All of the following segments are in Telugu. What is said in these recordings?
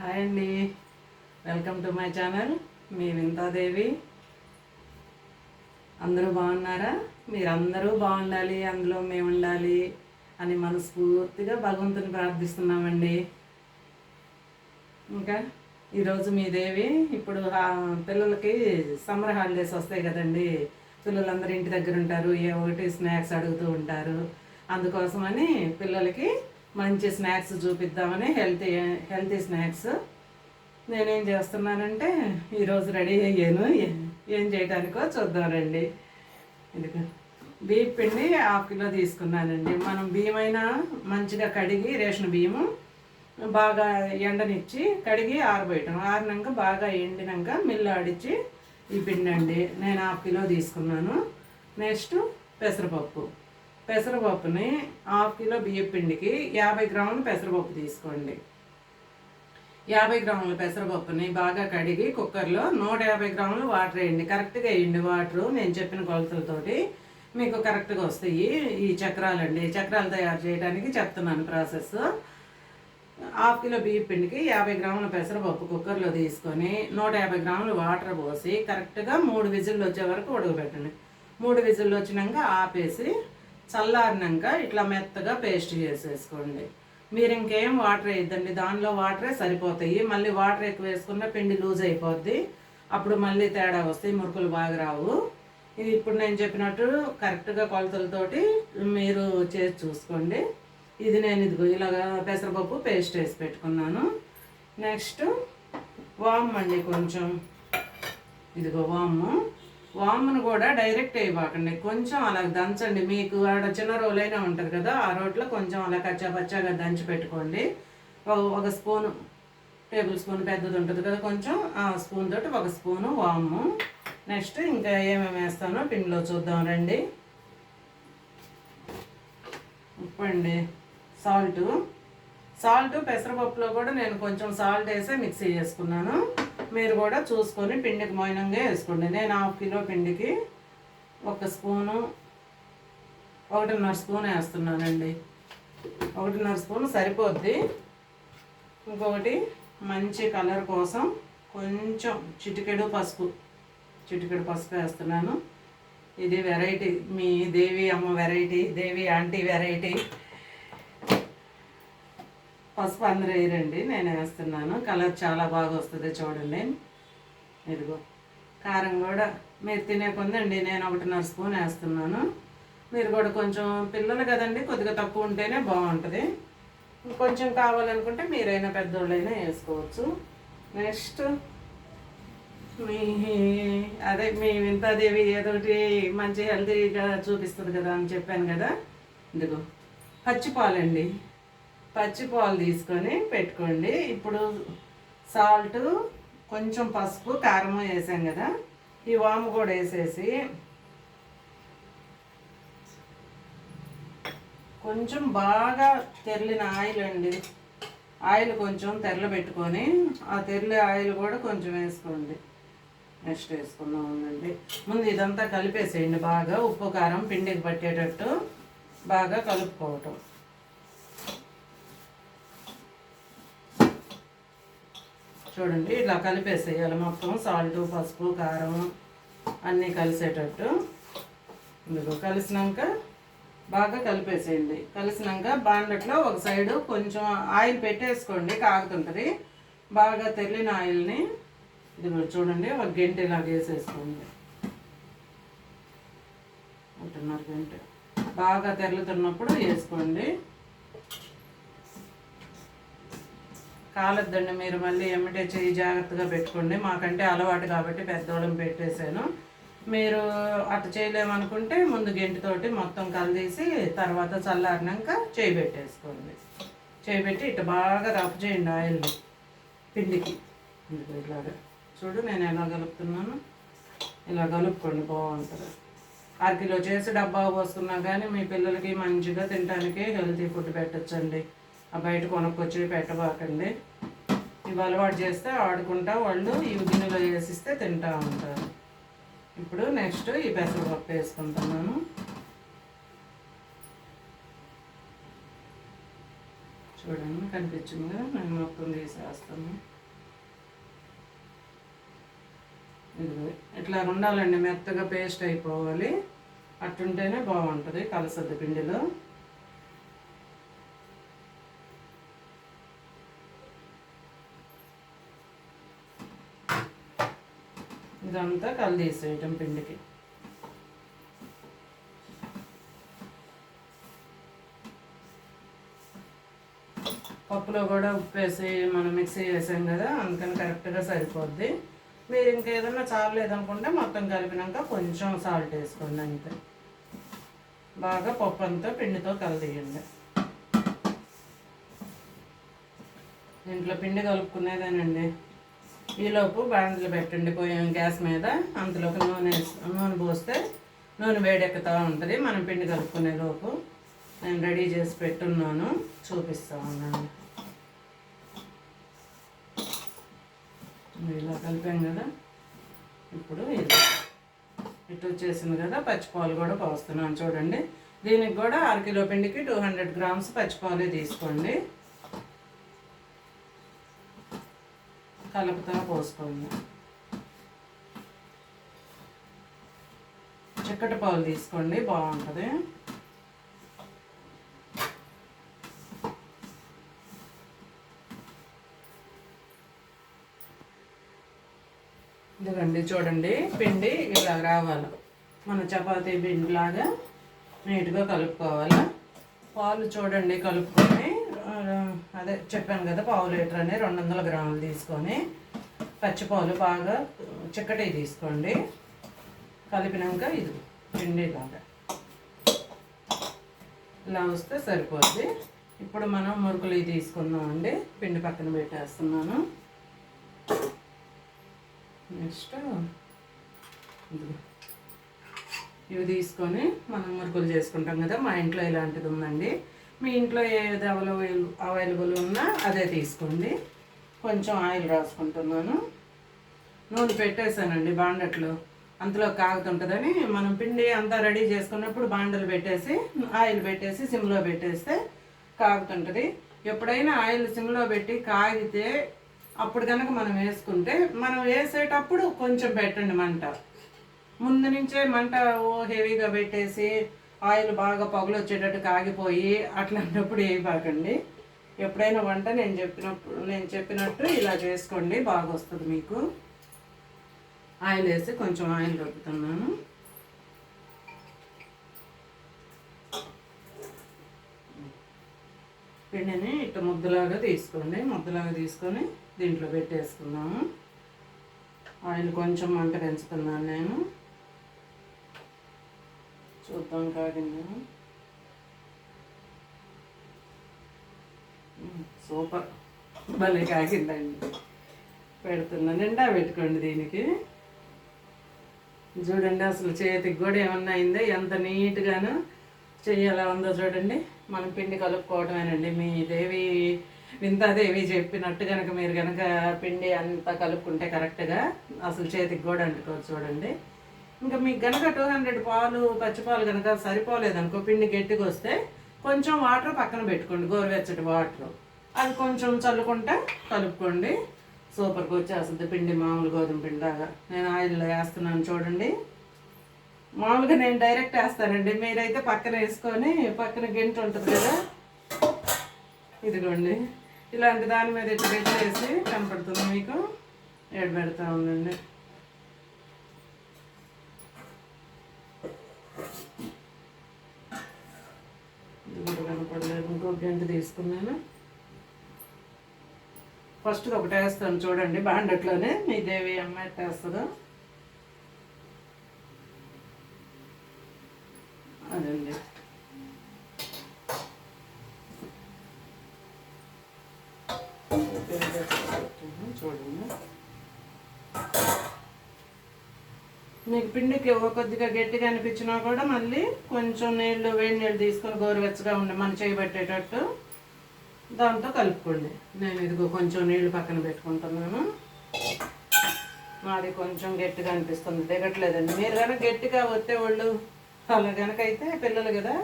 హాయ్ అండి. Welcome to my channel. మీ వింతాదేవి అందరూ బాగున్నారా? మీరందరూ బాగుండాలి అందులో మేము ఉండాలి అని మనస్ఫూర్తిగా భగవంతుని ప్రార్థిస్తున్నామండి. ఇంకా ఈరోజు మీ దేవి ఇప్పుడు పిల్లలకి సమ్మర్ హాలిడేస్ వస్తాయి కదండి. పిల్లలందరూ ఇంటి దగ్గర ఉంటారు ఏ ఒకటి స్నాక్స్ అడుగుతూ ఉంటారు. అందుకోసమని పిల్లలకి మంచి స్నాక్స్ చూపిద్దామని హెల్తీ హెల్తీ స్నాక్స్. నేనేం చేస్తున్నానంటే ఈరోజు రెడీ అయ్యాను. ఏం చేయడానికో చూద్దాం రండి. ఇదిగో బియ్యం పిండి హాఫ్ కిలో తీసుకున్నానండి. మనం బియ్యమైనా మంచిగా కడిగి రేషన్ బియ్యము బాగా ఎండనిచ్చి కడిగి ఆరబోయటం ఆరినాక బాగా ఎండినాక మిల్లు ఆడిచ్చి ఈ పిండి అండి నేను హాఫ్ కిలో తీసుకున్నాను. నెక్స్ట్ పెసరపప్పు. పెసరపప్పుని హాఫ్ కిలో బియ్యం పిండికి యాభై గ్రాముల పెసరపప్పు తీసుకోండి. యాభై గ్రాముల పెసరపప్పుని బాగా కడిగి కుక్కర్లో నూట యాభై గ్రాములు వాటర్ వేయండి. కరెక్ట్గా వేయండి వాటర్. నేను చెప్పిన కొలతలతోటి మీకు కరెక్ట్గా వస్తాయి ఈ చక్రాలండి. చక్రాలు తయారు చేయడానికి చెప్తున్నాను ప్రాసెస్. హాఫ్ కిలో బియ్యం పిండికి యాభై గ్రాముల పెసరపప్పు కుక్కర్లో తీసుకొని నూట యాభై గ్రాములు వాటర్ పోసి కరెక్ట్గా మూడు విజిల్లు వచ్చే వరకు ఉడకబెట్టండి. మూడు విజిల్లు వచ్చినాక ఆపేసి చల్లారినాక ఇట్లా మెత్తగా పేస్ట్ చేసేసుకోండి. మీరు ఇంకేం వాటర్ వేయద్దండి. దానిలో వాటరే సరిపోతాయి. మళ్ళీ వాటర్ ఎక్కువ వేసుకున్న పిండి లూజ్ అయిపోద్ది. అప్పుడు మళ్ళీ తేడా వస్తాయి. మురుకులు బాగా రావు. ఇది ఇప్పుడు నేను చెప్పినట్టు కరెక్ట్గా కొలతలతోటి మీరు చేసి చూసుకోండి. ఇది నేను ఇదిగో ఇలాగా పెసరపప్పు పేస్ట్ వేసి పెట్టుకున్నాను. నెక్స్ట్ వామ్ అండి కొంచెం. ఇదిగో వాము. వామును కూడా డైరెక్ట్ వేయబాకండి కొంచెం అలా దంచండి. మీకు ఆడ చిన్న రోలైనా ఉంటుంది కదా ఆ రోట్లో కొంచెం అలా కచ్చాపచ్చాగా దంచి పెట్టుకోండి. ఒక- స్పూను టేబుల్ స్పూన్ పెద్దది ఉంటుంది కదా కొంచెం ఆ స్పూన్ తోటి ఒక స్పూను వాము. నెక్స్ట్ ఇంకా ఏమేమి వేస్తానో పిండిలో చూద్దాం రండి. ఉప్పు అండి సాల్ట్. సాల్ట్ పెసరపప్పులో కూడా నేను కొంచెం సాల్ట్ వేసి మిక్సీ చేసుకున్నాను. మీరు కూడా చూసుకొని పిండికి మోయినంగా వేసుకోండి. నేను హాఫ్ కిలో పిండికి ఒక స్పూను ఒకటిన్నర స్పూన్ వేస్తున్నానండి. ఒకటిన్నర స్పూన్ సరిపోద్ది. ఇంకొకటి మంచి కలర్ కోసం కొంచెం చిటికెడు పసుపు చిటికెడు పసుపు వేస్తున్నాను. ఇది వెరైటీ మీ దేవి అమ్మ వెరైటీ దేవి ఆంటీ వెరైటీ. పసుపు అందరూ వేయరండి నేను వేస్తున్నాను. కలర్ చాలా బాగా వస్తుంది చూడండి. ఇదిగో కారం కూడా మీరు తినే కొందండి నేను ఒకటిన్నర స్పూన్ వేస్తున్నాను. మీరు కూడా కొంచెం పిల్లలు కదండి కొద్దిగా తక్కువ ఉంటేనే బాగుంటుంది. కొంచెం కావాలనుకుంటే మీరైనా పెద్దోళ్ళైనా వేసుకోవచ్చు. నెక్స్ట్ మీ అదే మీ వింతాదేవి ఏదోటి మంచి హెల్తీగా చూపిస్తుంది కదా అని చెప్పాను కదా. ఇదిగో పచ్చిపాలండి పచ్చిపాలు తీసుకొని పెట్టుకోండి. ఇప్పుడు సాల్ట్ కొంచెం పసుపు కారం వేసాం కదా. ఈ వాము కూడా వేసేసి కొంచెం బాగా తెరలిన ఆయిల్ అండి. ఆయిల్ కొంచెం తెరలు పెట్టుకొని ఆ తెరలి ఆయిల్ కూడా కొంచెం వేసుకోండి. నెక్స్ట్ వేసుకుందాం ఉందండి. ముందు ఇదంతా కలిపేసేయండి బాగా. ఉప్పు కారం పిండికి పట్టేటట్టు బాగా కలుపుకోవటం. చూడండి ఇట్లా కలిపేసేయాలి. మొత్తం సాల్ట్ పసుపు కారం అన్నీ కలిసేటట్టు. ఇందులో కలిసినాక బాగా కలిపేసేయండి. కలిసినాక బాండట్లో ఒక సైడు కొంచెం ఆయిల్ పెట్టేసుకోండి కాగుతుంటుంది. బాగా తెల్లిన ఆయిల్ని ఇది చూడండి ఒక గంట ఇలాగ వేసేసుకోండి. ఒకటిన్నర గంట. బాగా తెల్లుతున్నప్పుడు వేసుకోండి. కాలొద్దండి. మీరు మళ్ళీ ఎమ్మటే చెయ్యి జాగ్రత్తగా పెట్టుకోండి. మాకంటే అలవాటు కాబట్టి పెద్దోళ్ళం పెట్టేశాను. మీరు అటు చేయలేమనుకుంటే ముందు గెంటితోటి మొత్తం కలిదీసి తర్వాత చల్లారినాక చేయి పెట్టేసుకోండి. చేయి పెట్టి ఇటు బాగా రఫ్ చేయండి ఆయిల్ని పిండికి. ఇలాగా చూడు నేను ఎలా కలుపుతున్నాను. ఇలా కలుపుకోండి బాగుంటుంది. అర కిలో చేసి డబ్బా పోసుకున్నా కానీ మీ పిల్లలకి మంచిగా తినడానికి హెల్తీ ఫుడ్ పెట్టచ్చండి. బయట కొనుక్కొచ్చి పెట్టబాకండి ఇవి అలవాటు చేస్తే ఆడుకుంటా వాళ్ళు ఈ గిన్నెలో వేసిస్తే తింటా ఉంటారు. ఇప్పుడు నెక్స్ట్ ఈ పెసరపప్పు వేసుకుంటున్నాను చూడండి కనిపించింది? నేను మొత్తం తీసేస్తాను. ఇట్లా ఉండాలండి మెత్తగా పేస్ట్ అయిపోవాలి. అట్టుంటేనే బాగుంటుంది కలసద్ది పిండిలో. ఇదంతా కలిదీసేయటం పిండికి. పప్పులో కూడా ఉప్పు వేసి మనం మిక్సీ చేసాం కదా అందుకని కరెక్ట్గా సరిపోద్ది. మీరు ఇంకేదన్నా చాలలేదనుకుంటే మొత్తం కలిపినాక కొంచెం సాల్ట్ వేసుకోండి అంతే. బాగా పప్పు అంతా పిండితో కలిదియండి దీంట్లో పిండి కలుపుకునేదేనండి. ఈలోపు బాండ్లు పెట్టండి పోయాం గ్యాస్ మీద. అంతలోకి నూనె నూనె పోస్తే నూనె వేడెక్కుతూ ఉంటుంది. మనం పిండి కలుపుకునే లోపు నేను రెడీ చేసి పెట్టున్నాను. చూపిస్తా ఉన్నాను. ఇలా కలిపాం కదా. ఇప్పుడు ఇది. ఇటు వచ్చేసింది కదా పచ్చిపాలు కూడా పోస్తున్నాను. చూడండి. దీనికి కూడా అరకిలో పిండికి టూ హండ్రెడ్ గ్రామ్స్ పచ్చిపాలే తీసుకోండి. కలుపుతా పోసుకోండి చిక్కటి పాలు తీసుకోండి బాగుంటుంది. ఇదిగండి చూడండి పిండి ఇలా రావాలి. మన చపాతీ పిండిలాగా నీట్గా కలుపుకోవాలి. పాలు చూడండి కలుపుకొని అదే చెప్పాను కదా పావు లీటర్ అని రెండు వందల గ్రాములు తీసుకొని పచ్చిపాలు బాగా చిక్కటి తీసుకోండి. కలిపినాక ఇది పిండి లాగా ఇలా వస్తే సరిపోద్ది. ఇప్పుడు మనం మురుకులు తీసుకుందామండి పిండి పక్కన పెట్టేస్తున్నాను. నెక్స్ట్ ఇవి తీసుకొని మనం మురుకులు చేసుకుంటాం కదా మా ఇంట్లో ఇలాంటిది ఉందండి. మీ ఇంట్లో ఏది అవైలబుల్ అవైలబుల్ ఉన్నా అదే తీసుకోండి. కొంచెం ఆయిల్ రాసుకుంటున్నాను. నూనె పెట్టేశానండి బాండట్లు. అంతలో కాగుతుంటుందని మనం పిండి అంతా రెడీ చేసుకున్నప్పుడు బాండలు పెట్టేసి ఆయిల్ పెట్టేసి సిమ్లో పెట్టేస్తే కాగుతుంటుంది. ఎప్పుడైనా ఆయిల్ సిమ్లో పెట్టి కాగితే అప్పుడు కనుక మనం వేసుకుంటే మనం వేసేటప్పుడు కొంచెం పెట్టండి మంట. ముందు నుంచే మంట ఓ హెవీగా పెట్టేసి ఆయిల్ బాగా పగులు వచ్చేటట్టు కాగిపోయి అట్లాంటప్పుడు వేయబాకండి ఎప్పుడైనా వంట నేను చెప్పినప్పుడు నేను చెప్పినట్టు ఇలా చేసుకోండి బాగా వస్తుంది మీకు. ఆయిల్ వేసి కొంచెం ఆయిల్ రొప్పుతున్నాను పిండిని ఇట్ట ముద్దలాగా తీసుకోండి ముద్దలాగా తీసుకొని దీంట్లో పెట్టేసుకున్నాము ఆయిల్ కొంచెం మంట పెంచుతున్నాను నేను. చూద్దాం కాదండి సూపర్ భలే కాగిందండి. పెడుతున్నా నిండా పెట్టుకోండి దీనికి. చూడండి అసలు చేతికి కూడా ఏమన్నా అయిందో? ఎంత నీట్గాను చెయ్యి ఎలా ఉందో చూడండి. మనం పిండి కలుపుకోవటమేనండి మీ దేవి వింతాదేవి చెప్పినట్టు కనుక మీరు కనుక పిండి అంతా కలుపుకుంటే కరెక్ట్గా అసలు చేతికి కూడా అంటుకోవచ్చు చూడండి. ఇంకా మీకు కనుక టూ హండ్రెడ్ పాలు పచ్చిపాలు కనుక సరిపోలేదనుకో పిండి గట్టిగా వస్తే కొంచెం వాటర్ పక్కన పెట్టుకోండి గోరువెచ్చటి వాటర్ అది కొంచెం చల్లుకుంటే కలుపుకోండి. సూపర్గా వచ్చేస్తుంది పిండి మామూలు గోధుమ పిండి లాగా. నేను ఆయిల్లో వేస్తున్నాను చూడండి. మామూలుగా నేను డైరెక్ట్ వేస్తానండి. మీరైతే పక్కన వేసుకొని పక్కన గింట ఉంటుంది కదా. ఇదిగోండి. ఇలాంటి దాని మీద ఇట్లా వేసి కనపడుతుంది మీకు. ఎడబెడతా ఉందండి ఇది కూడా కనపడలేదు ఇంకో తీసుకున్నాను ఫస్ట్ ఒకటి వేస్తాను చూడండి బాండట్లోనే. మీ దేవి అమ్మాయి వేస్తుందో అదండి. చూడండి. మీకు పిండికి ఒక కొద్దిగా గట్టిగా అనిపించినా కూడా మళ్ళీ కొంచెం నీళ్ళు వేడి నీళ్ళు తీసుకొని గోరువెచ్చగా ఉండి మనం చేయబట్టేటట్టు దాంతో కలుపుకోండి. నేను ఇదిగో కొంచెం నీళ్ళు పక్కన పెట్టుకుంటున్నాను. మాది కొంచెం గట్టిగా అనిపిస్తుంది. దిగట్లేదండి. మీరు కనుక గట్టిగా ఒత్తే వాళ్ళు అలా కనుక అయితే పిల్లలు కదా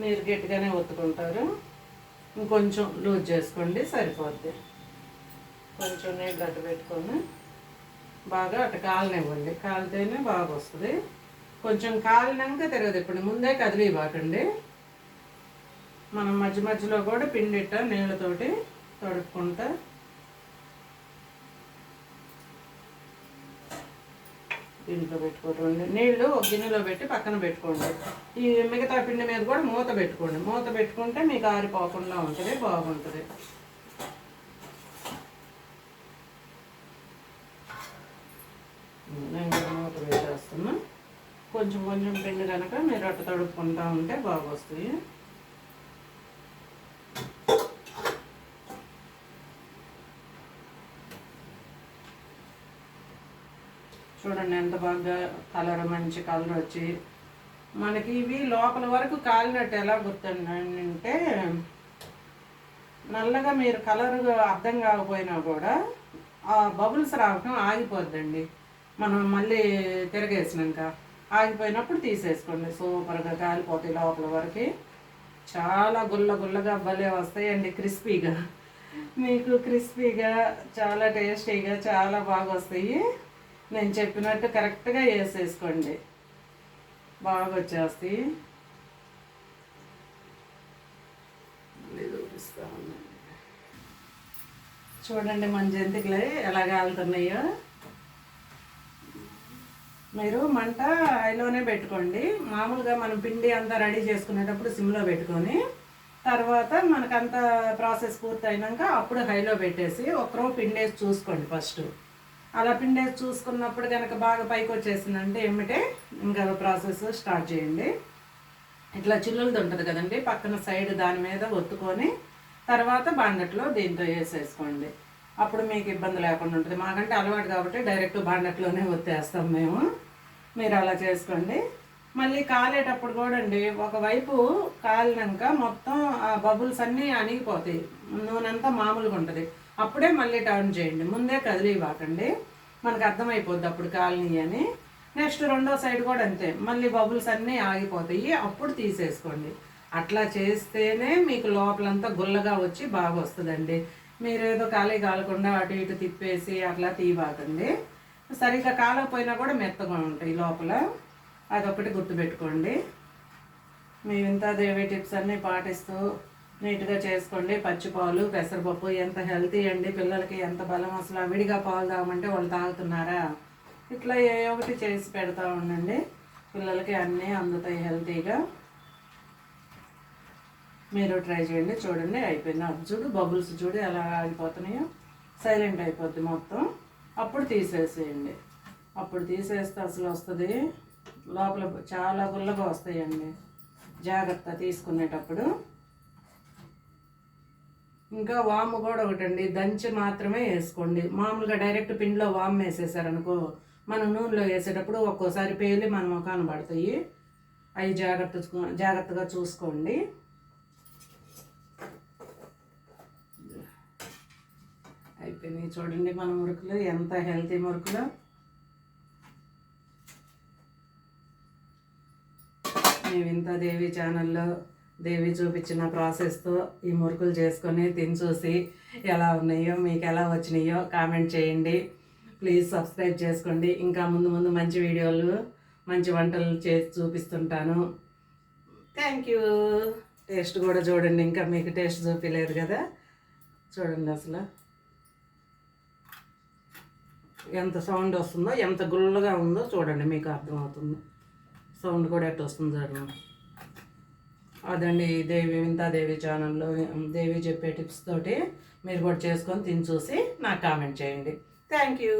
మీరు గట్టిగానే ఒత్తుకుంటారు. ఇంకొంచెం లూజ్ చేసుకోండి సరిపోద్ది. కొంచెం నీళ్ళు అట్టు పెట్టుకొని బాగా అటు కాలనివ్వండి. కాలితేనే బాగా వస్తుంది కొంచెం కాలినాక తిరగదు. ఇప్పుడు ముందే కదిలి బాకండి మనం మధ్య మధ్యలో కూడా పిండిట్ట నీళ్ళతోటి తడుపుకుంటా. దీంట్లో పెట్టుకోండి నీళ్ళు ఒక గిన్నెలో పెట్టి పక్కన పెట్టుకోండి. ఈ మిగతా పిండి మీద కూడా మూత పెట్టుకోండి. మూత పెట్టుకుంటే మీకు ఆరిపోకుండా ఉంటుంది బాగుంటుంది. నేను మూత పెట్టేస్తున్నా. కొంచెం కొంచెం పిండి కనుక మీరు అట్ట తడుపుకుంటా ఉంటే బాగా వస్తాయి చూడండి ఎంత బాగా కలర్ మంచి కలర్ వచ్చి. మనకి ఇవి లోపల వరకు కాలినట్టు ఎలా గుర్తుందంటే నల్లగా మీరు కలర్ అర్థం కాకపోయినా కూడా ఆ బబుల్స్ రావటం ఆగిపోద్దండి. మనం మళ్ళీ తిరగేసినాక ఆగిపోయినప్పుడు తీసేసుకోండి. సూపర్గా కాలిపోతాయి లోపల వరకు. చాలా గుల్ల గుల్లగా భలే వస్తాయండి క్రిస్పీగా. మీకు క్రిస్పీగా చాలా టేస్టీగా చాలా బాగా వస్తాయి. నేను చెప్పినట్టు కరెక్ట్గా వేసేసుకోండి. బాగా వచ్చేస్తాయి. చూపిస్తా చూడండి మన జంతికలు ఎలా కాలుతున్నాయో. మీరు మంట హైలోనే పెట్టుకోండి. మామూలుగా మనం పిండి అంతా రెడీ చేసుకునేటప్పుడు సిమ్లో పెట్టుకొని తర్వాత మనకంత ప్రాసెస్ పూర్తయినాక అప్పుడు హైలో పెట్టేసి ఒకరో పిండేసి చూసుకోండి ఫస్ట్. అలా పిండేసి చూసుకున్నప్పుడు కనుక బాగా పైకి వచ్చేసిందంటే ఏమిటే? ఇంకా ప్రాసెస్ స్టార్ట్ చేయండి. ఇట్లా చిల్లులది ఉంటుంది కదండి పక్కన సైడ్ దాని మీద ఒత్తుకొని తర్వాత బాండట్లో దీంతో వేసేసుకోండి. అప్పుడు మీకు ఇబ్బంది లేకుండా ఉంటుంది. మాకంటే అలవాటు కాబట్టి డైరెక్ట్ బాండట్లోనే ఒత్తేస్తాం మేము. మీరు అలా చేసుకోండి. మళ్ళీ కాలేటప్పుడు కూడా అండి ఒకవైపు కాలినాక మొత్తం ఆ బబుల్స్ అన్నీ అణిగిపోతాయి. నూనె అంతా మామూలుగా ఉంటుంది. అప్పుడే మళ్ళీ టర్న్ చేయండి. ముందే కదిలివ్వకండి. మనకు అర్థమైపోద్ది అప్పుడు కాలనీ అని. నెక్స్ట్ రెండో సైడ్ కూడా అంతే. మళ్ళీ బబుల్స్ అన్నీ ఆగిపోతాయి. అప్పుడు తీసేసుకోండి. అట్లా చేస్తేనే మీకు లోపలంతా గుల్లగా వచ్చి బాగా వస్తుందండి. మీరు ఏదో ఖాళీ కాలకుండా అటు ఇటు తిప్పేసి అట్లా తీయబాకండి. సరిగ్గా కాలకపోయినా కూడా మెత్తగా ఉంటాయి లోపల. అదొకటి గుర్తుపెట్టుకోండి. మేము ఇంత దేవి టిప్స్ అన్నీ పాటిస్తూ నీట్గా చేసుకోండి. పచ్చి పాలు పెసరపప్పు ఎంత హెల్తీ అండి. పిల్లలకి ఎంత బలం అసలు విడిగా పాలు తాగమంటే వాళ్ళు తాగుతున్నారా? ఇట్లా ఏ ఒకటి చేసి పెడతా ఉండండి. పిల్లలకి అన్నీ అందుతాయి హెల్తీగా. మీరు ట్రై చేయండి. చూడండి అయిపోయింది. అది చూడు బబుల్స్ చూడు ఎలా ఆగిపోతున్నాయో. సైలెంట్ అయిపోద్ది మొత్తం. అప్పుడు తీసేసేయండి. అప్పుడు తీసేస్తే అసలు వస్తుంది. లోపల చాలా గుల్లగా వస్తాయండి. జాగ్రత్త తీసుకునేటప్పుడు. ఇంకా వాము కూడా ఒకటండి. దంచి మాత్రమే వేసుకోండి. మామూలుగా డైరెక్ట్ పిండిలో వామ్ వేసేసారనుకో మనం నూనెలో వేసేటప్పుడు ఒక్కోసారి పేలి మన ముఖాన పడతాయి. అవి జాగ్రత్త జాగ్రత్తగా చూసుకోండి. అయిపోయినాయి చూడండి మన మురుకులు. ఎంత హెల్తీ మురుకులు. మేము ఇంత దేవి ఛానల్లో దేవి చూపించిన ప్రాసెస్తో ఈ మురుకులు చేసుకొని తిని చూసి ఎలా ఉన్నాయో మీకు ఎలా వచ్చినాయో కామెంట్ చేయండి. ప్లీజ్ సబ్స్క్రైబ్ చేసుకోండి. ఇంకా ముందు ముందు మంచి వీడియోలు మంచి వంటలు చేసి చూపిస్తుంటాను. థ్యాంక్ యూ టేస్ట్ కూడా చూడండి. ఇంకా మీకు టేస్ట్ చూపించలేదు కదా. చూడండి అసలు. ఎంత సౌండ్ వస్తుందో ఎంత గుల్లగా ఉందో చూడండి మీకు అర్థమవుతుంది. సౌండ్ కూడా ఎట్టు వస్తుంది చూడండి. అదండి దేవి వింతాదేవి ఛానల్లో దేవి చెప్పే టిప్స్ తోటి మీరు కూడా చేసుకొని తిని చూసి నాకు కామెంట్ చేయండి. Thank you